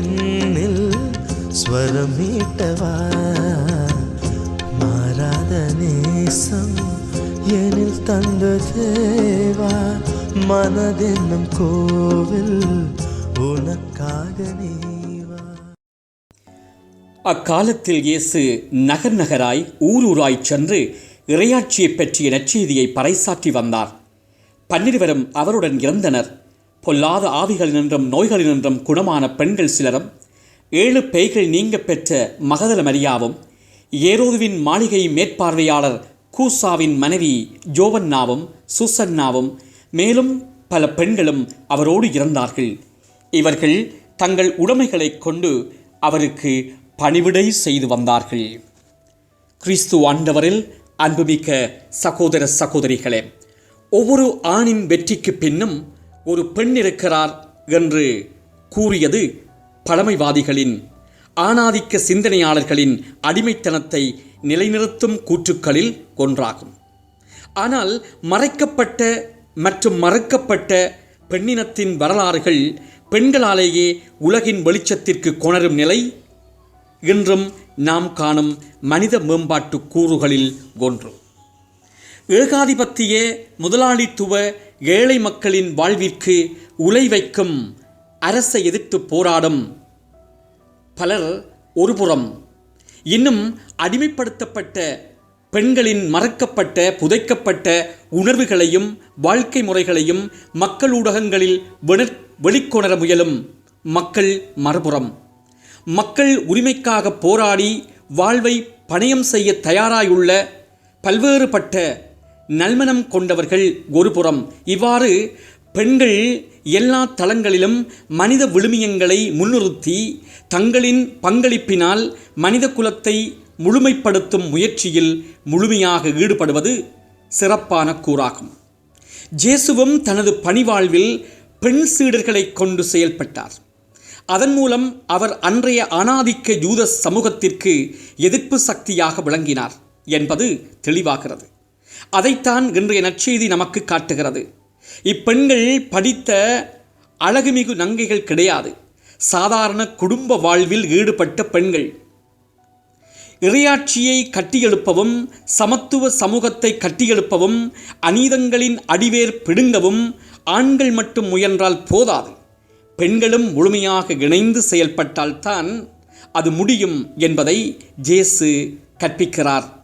நீ என்னில் ஸ்வரம் மீட்டவா மாறாத நேசம் எனில் தந்த தேவா மனதென்னும் கோவில் உனக்காக நீவா? அக்காலத்தில் இயேசு நகர் நகராய் ஊர் ஊராய் சென்று இறையாட்சியைப் பற்றிய நற்செய்தியை பறைசாற்றி வந்தார். பன்னிருவரும் அவருடன் இறந்தனர். பொல்லாத ஆவிகளினின்றும் நோய்களினின்றும் குணமான பெண்கள் சிலரும் ஏழு பேய்கள் நீங்க பெற்ற மகதல மரியாவும் ஏரோதுவின் மாளிகை மேற்பார்வையாளர் கூசாவின் மனைவி ஜோவன்னாவும் சுசன்னாவும் மேலும் பல பெண்களும் அவரோடு இறந்தார்கள் இவர்கள் தங்கள் உடைமைகளைக் கொண்டு அவருக்கு பணிவிடை செய்து வந்தார்கள். கிறிஸ்து ஆண்டவரில் அன்புமிக்க சகோதர சகோதரிகளே ஒவ்வொரு ஆணின் வெற்றிக்கு பின்னும் ஒரு பெண் இருக்கிறார் என்று கூறியது பழமைவாதிகளின் ஆணாதிக்க சிந்தனையாளர்களின் அடிமைத்தனத்தை நிலைநிறுத்தும் கூற்றுக்களில் ஒன்றாகும். ஆனால் மறைக்கப்பட்ட மற்றும் மறுக்கப்பட்ட பெண்ணினத்தின் வரலாறுகள் பெண்களாலேயே உலகின் வெளிச்சத்திற்கு கொணரும் நிலை இன்றும் நாம் காணும் மனித மேம்பாட்டு கூறுகளில் ஒன்று. ஏகாதிபத்திய முதலாளித்துவ ஏழை மக்களின் வாழ்விற்கு உலை வைக்கும் அரசை எதிர்த்து போராடும் பலர் ஒருபுறம் இன்னும் அடிமைப்படுத்தப்பட்ட பெண்களின் மறக்கப்பட்ட புதைக்கப்பட்ட உணர்வுகளையும் வாழ்க்கை முறைகளையும் மக்கள் ஊடகங்களில் வெளிக்கொணர முயலும் மக்கள் மறுபுறம். மக்கள் உரிமைக்காக போராடி வாழ்வை பணயம் செய்ய தயாராயுள்ள பல்வேறுபட்ட நல்மனம் கொண்டவர்கள் ஒருபுறம். இவ்வாறு பெண்கள் எல்லா தளங்களிலும் மனித விழுமியங்களை முன்னிறுத்தி தங்களின் பங்களிப்பினால் மனித குலத்தை முழுமைப்படுத்தும் முயற்சியில் முழுமையாக ஈடுபடுவது சிறப்பான கூறாகும். ஜேசுவும் தனது பணிவாழ்வில் பெண் சீடர்களை கொண்டு செயல்பட்டார். அதன் மூலம் அவர் அன்றைய அனாதிக்க யூத சமூகத்திற்கு எதிர்ப்பு சக்தியாக விளங்கினார் என்பது தெளிவாகிறது. அதைத்தான் இன்றைய நற்செய்தி நமக்கு காட்டுகிறது. இப்பெண்கள் படித்த அழகுமிகு நங்கைகள் கிடையாது. சாதாரண குடும்ப வாழ்வில் ஈடுபட்ட பெண்கள். இறையாட்சியை கட்டியெழுப்பவும் சமத்துவ சமூகத்தை கட்டியெழுப்பவும் அநீதங்களின் அடிவேர் பிடுங்கவும் ஆண்கள் மட்டும் முயன்றால் போதாது. பெண்களும் முழுமையாக இணைந்து செயல்பட்டால்தான் அது முடியும் என்பதை ஜேசு கற்பிக்கிறார்.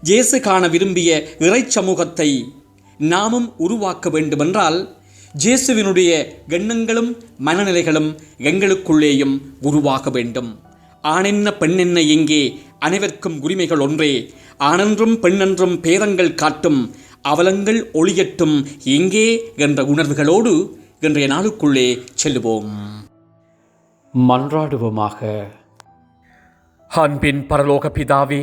ஜேசு காண விரும்பிய இறை சமூகத்தை நாமும் உருவாக்க வேண்டுமென்றால் ஜேசுவினுடைய எண்ணங்களும் மனநிலைகளும் எங்களுக்குள்ளேயும் உருவாக வேண்டும். ஆணென்ன பெண்ணென்ன எங்கே அனைவருக்கும் உரிமைகள் ஒன்றே. ஆணென்றும் பெண்ணென்றும் பேதங்கள் காட்டும் அவலங்கள் ஒளியட்டும் எங்கே என்ற உணர்வுகளோடு இன்றைய நாளுக்குள்ளே செல்லுவோம். மன்றாடுவோமாக. அன்பின் பரலோக பிதாவே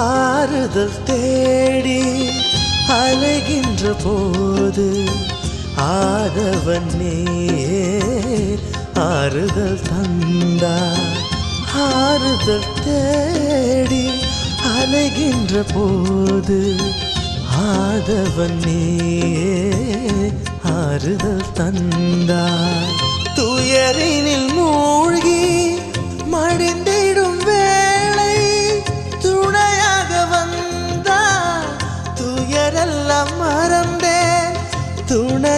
ஆறுதல் தேடி அலைகின்ற போது ஆதவன் நீயே ஆறுதல் தந்தா ஆறுதல் தேடி அலைகின்ற போது ஆதவன் நீயே ஆறுதல் தந்தாய் துயரினில் மூழ்கி மடிந்த